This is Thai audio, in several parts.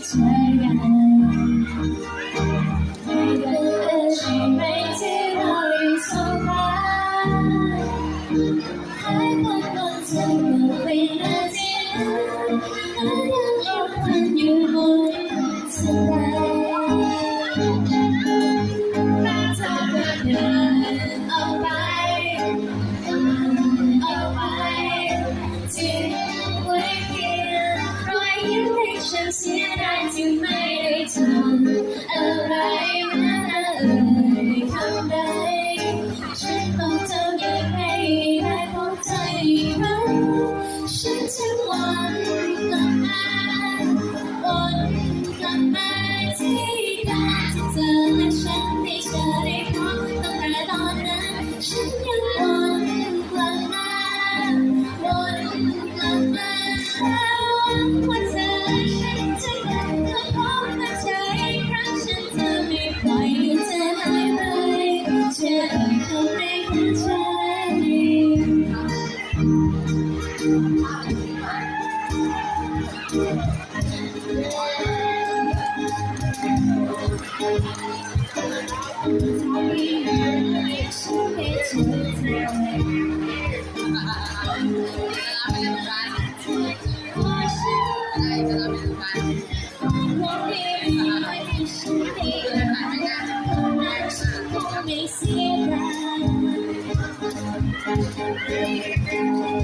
最远，每个真心被寄到云端。 เสียดายที่ไม่ได้ทำอะไรนะเอ่ยคำใดฉันคงเธออยากให้ได้พบใจรักฉันจะวนกลับมาวนกลับมาที่ได้เจอและฉันให้เธอได้พบตั้งแต่ตอนนั้นฉันยังหวันกลับมาวนกลับมา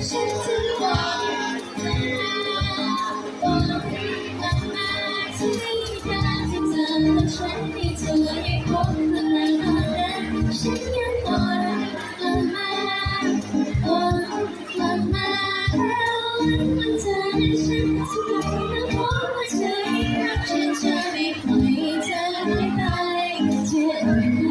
She's too. ฉันให้เธอได้เลฉันยังบ่รักกลับาโอ้กลับมาแล้ชั้นสุดท้ายแล้วพบว่าเธฉันจะไม่ปล่อยเธอไปเจ็